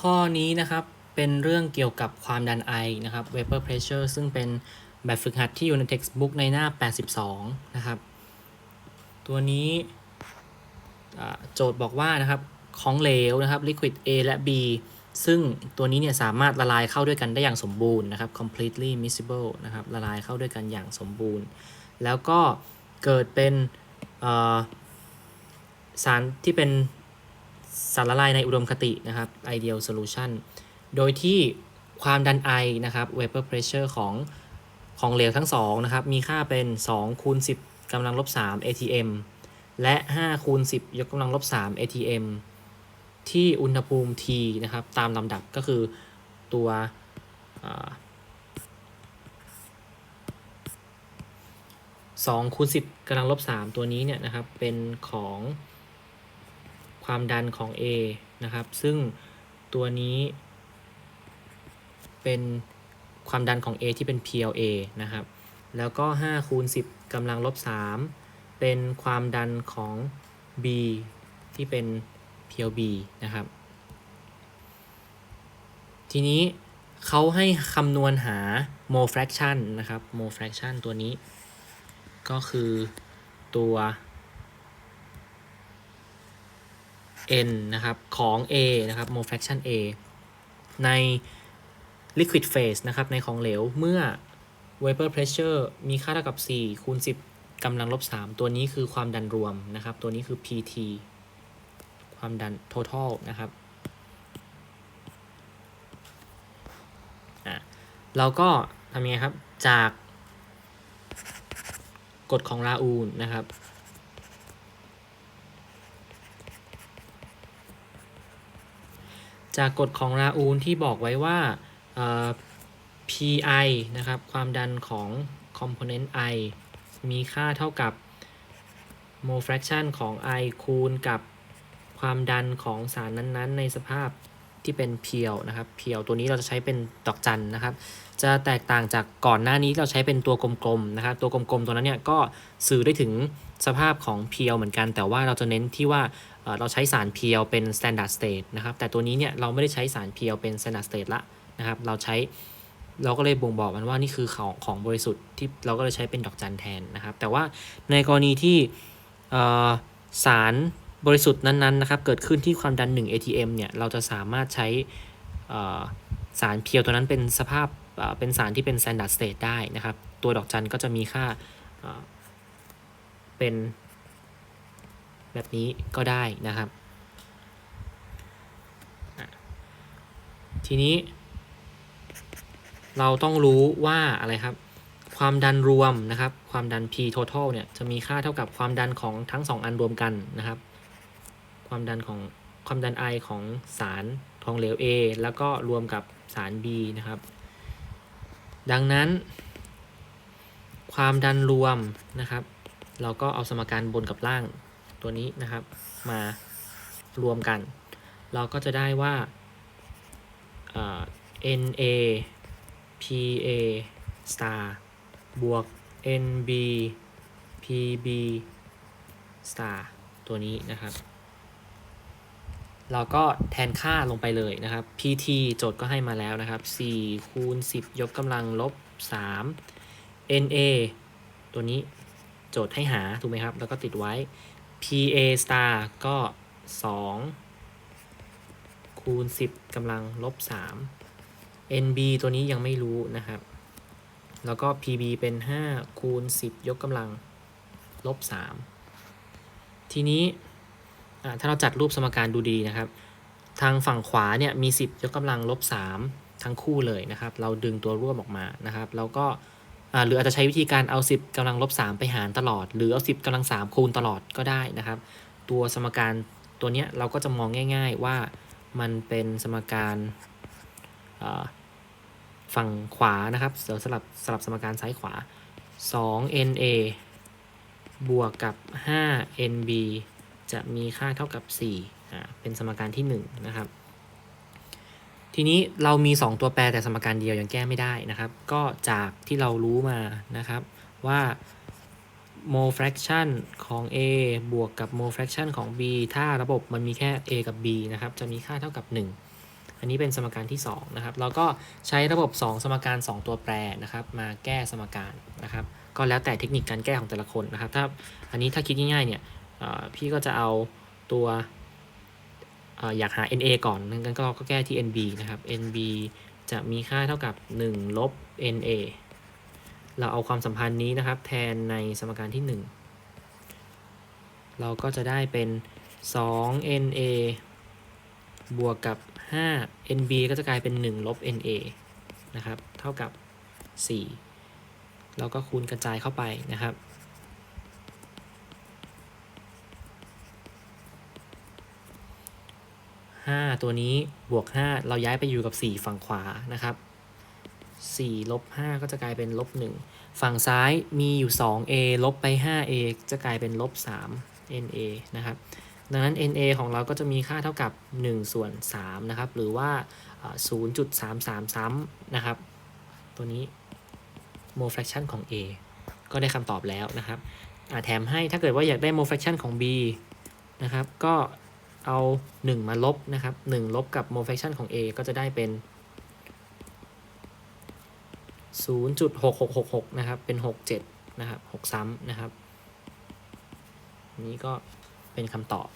ข้อนี้นะครับเป็นเรื่องเกี่ยวกับความดันไอนะครับ vapor pressure ซึ่งเป็นแบบฝึกหัดที่อยู่ใน textbook ในหน้า 82 นะครับ ตัวนี้โจทย์บอกว่านะครับของเหลวนะครับ liquid A และ B ซึ่งตัวนี้เนี่ยสามารถละลายเข้าด้วยกันได้อย่างสมบูรณ์นะครับ completely miscible นะครับละลายเข้าด้วยกันอย่างสมบูรณ์ แล้วก็เกิดเป็นสารที่เป็น สารละลายในอุดมคตินะครับ ideal solution โดยที่ความดันไอนะครับ vapor pressure ของของเหลวทั้งสองนะครับ มีค่าเป็น2คูณ10กำลังลบ3 atm และ5คูณ10 ยกกำลังลบ3 atm ที่อุณหภูมิ T นะครับ ตามลำดับก็คือตัวอ่า2คูณ10กำลังลบ3ตัวนี้เนี่ยนะครับ เป็นของ ความดันของ A นะครับ ซึ่งตัวนี้เป็นความดันของ A ที่เป็น PLA นะครับ แล้วก็5คูณ10กำลังลบ3เป็นความดันของ B ที่เป็น PLB นะครับ ทีนี้เขาให้คำนวณหา mole fraction นะครับ mole fraction ตัวนี้ ก็คือตัว n นะครับของ A นะครับ mole fraction A ใน liquid phase นะครับในของเหลวเมื่อ vapor pressure มีค่าเท่ากับ 4 คูณ 10กำลังลบ 3 ตัวนี้คือความดันรวมนะครับ ตัวนี้คือ PT ความดัน total นะครับเราก็ทำยังไงครับ จากกฎของราอูลนะครับ จากกฎของราอูลที่บอกไว้ว่า pi นะครับ ความดันของ component i มีค่าเท่ากับ mole fraction ของ i คูณกับความดันของสารนั้นๆ ในสภาพที่เป็นเพียวนะครับ เพียวตัวนี้เราจะใช้เป็นดอกจันนะครับ จะแตกต่างจากก่อนหน้านี้เราใช้เป็นตัวกลมๆนะครับ ตัวกลมๆตัวนั้นเนี่ยก็สื่อได้ถึงสภาพของเพียวเหมือนกัน แต่ว่าเราจะเน้นที่ว่า เราใช้สารเพียวเป็น standard state นะครับ แต่ตัวนี้เนี่ยเราไม่ได้ใช้สารเพียวเป็น standard state ละนะครับ เราใช้เราก็เลยบ่งบอกมันว่านี่คือของของบริสุทธิ์ที่เราก็เลยใช้เป็นดอกจันแทนนะครับ แต่ว่าในกรณีที่สารบริสุทธิ์นั้นๆนะครับเกิดขึ้นที่ความดัน 1 atm เนี่ยเราจะสามารถใช้สารเพียวตัวนั้นเป็นสภาพเอ่อเป็นสารที่เป็น standard state ได้นะครับ ตัวดอกจันก็จะมีค่าเอ่อเป็น แบบนี้ก็ได้นะครับ ทีนี้ เราต้องรู้ว่าอะไรครับ ความดันรวมนะครับ ความดัน P total เนี่ยจะมีค่าเท่ากับความดันของทั้งสองอันรวมกันนะครับ ความดันของความดัน I ของสารทองเหลว A แล้วก็รวมกับสาร B นะครับ ดังนั้น ความดันรวมนะครับ เราก็เอาสมการบนกับล่าง ตัวนี้นะครับ มารวมกัน เราก็จะได้ว่า NA PA star บวก NB PB star ตัวนี้นะครับ เราก็แทนค่าลงไปเลยนะครับ PT โจทย์ก็ให้มาแล้วนะครับ 4 คูณ 10 ยกกำลังลบ 3 NA ตัวนี้โจทย์ให้หา ถูกไหมครับ แล้วก็ติดไว้ PA star ก็ 2 คูณ 10กำลังลบ 3 NB ตัวนี้ยังไม่รู้นะครับ แล้วก็ PB เป็น 5 คูณ 10 ยกกำลังลบ 3 ทีนี้ถ้าเราจัดรูปสมการดูดีนะครับ ทางฝั่งขวาเนี่ยมี 10 ยกกำลังลบ 3 ทั้งคู่เลยนะครับ เราดึงตัวร่วมออกมานะครับ แล้วก็ หรืออาจจะใช้วิธีการเอา 10กำลังลบ 3 ไปหารตลอด หรือเอา 10กำลัง 3 คูณตลอดก็ได้นะครับ ตัวสมการตัวเนี้ยเราก็จะมองง่าย ๆว่ามันเป็นสมการอ่าฝั่งขวานะครับเดี๋ยวสลับสลับสมการซ้ายขวา 2 NA บวกกับ 5 NB จะมีค่าเท่ากับ4อ่าเป็นสมการที่ 1 นะครับ ทีนี้เรามี 2 ตัวแปรแต่สมการเดียวยังแก้ไม่ได้นะครับ ก็จากที่เรารู้มานะครับว่า mole fraction ของ A บวกกับ mole fraction ของ B ถ้าระบบมันมีแค่ A กับ B นะครับ จะมีค่าเท่ากับ 1 อันนี้เป็นสมการที่ 2 นะครับ เราก็ใช้ระบบ 2 สมการ 2 ตัวแปรนะครับ มาแก้สมการนะครับ ก็แล้วแต่เทคนิคการแก้ของแต่ละคนนะครับ ถ้าอันนี้ถ้าคิดง่ายๆเนี่ยพี่ก็จะเอาตัว อยากหา NA ก่อนงั้นก็เราก็แก้ที่ NB นะครับ NB จะมีค่าเท่ากับ 1 ลบ NA เราเอาความสัมพันธ์นี้นะครับ แทนในสมการที่ 1 เราก็จะได้เป็น2 NA บวกกับ 5 NB ก็จะกลายเป็น 1 ลบ NA นะครับ เท่ากับ 4 แล้วก็คูณกระจายเข้าไปนะครับ 5 ตัวนี้บวก 5 เราย้ายไปอยู่กับ 4 ฝั่งขวานะครับ4ลบ5ก็จะกลายเป็นลบ1ฝั่งซ้ายมีอยู่ 2a ลบไป 5a จะกลายเป็นลบ3 na นะครับ ดังนั้น na ของเราก็จะมีค่าเท่ากับ 1 ส่วน3นะครับ หรือว่า 0.33 ซ้ำนะครับ ตัวนี้ mole fraction ของ a ก็ได้คำตอบแล้วนะครับแถมให้ถ้าเกิดว่าอยากได้ mole fraction ของ b นะครับ ก็ เอา 1 มาลบนะครับ1ลบกับโมเฟคชันของ a ก็จะได้เป็น 0.6666 นะครับ เป็น 67 นะครับ 6 ซ้ำนะครับ นี่ก็เป็นคำตอบ